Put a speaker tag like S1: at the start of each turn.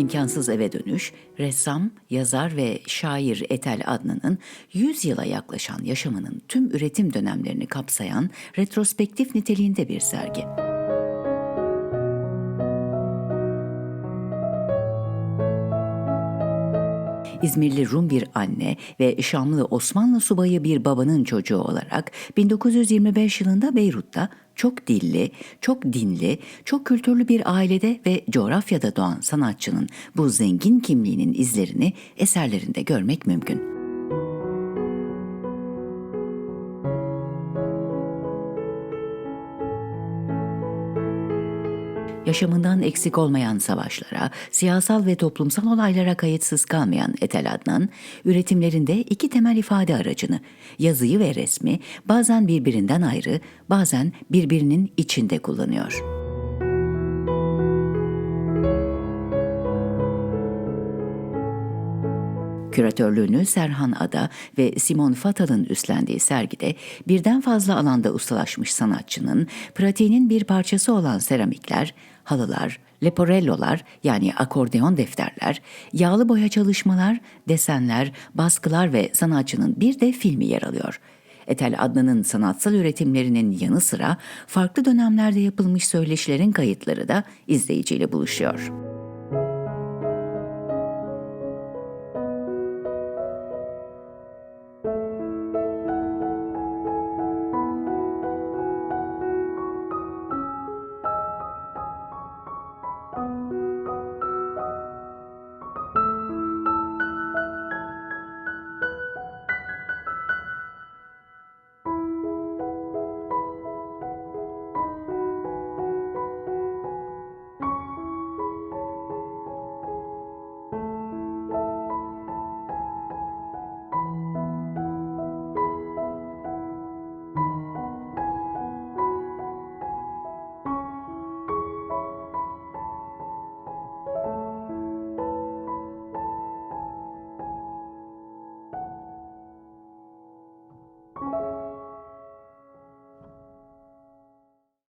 S1: İmkansız Eve Dönüş, ressam, yazar ve şair Etel Adnan'ın 100 yıla yaklaşan yaşamının tüm üretim dönemlerini kapsayan retrospektif niteliğinde bir sergi. İzmirli Rum bir anne ve Şamlı Osmanlı subayı bir babanın çocuğu olarak 1925 yılında Beyrut'ta çok dilli, çok dinli, çok kültürlü bir ailede ve coğrafyada doğan sanatçının bu zengin kimliğinin izlerini eserlerinde görmek mümkün. Yaşamından eksik olmayan savaşlara, siyasal ve toplumsal olaylara kayıtsız kalmayan Etel Adnan, üretimlerinde iki temel ifade aracını, yazıyı ve resmi bazen birbirinden ayrı, bazen birbirinin içinde kullanıyor. Küratörlüğünü Serhan Ada ve Simon Fatal'ın üstlendiği sergide birden fazla alanda ustalaşmış sanatçının pratiğinin bir parçası olan seramikler, halılar, leporellolar yani akordeon defterler, yağlı boya çalışmalar, desenler, baskılar ve sanatçının bir de filmi yer alıyor. Etel Adnan'ın sanatsal üretimlerinin yanı sıra farklı dönemlerde yapılmış söyleşilerin kayıtları da izleyiciyle buluşuyor. you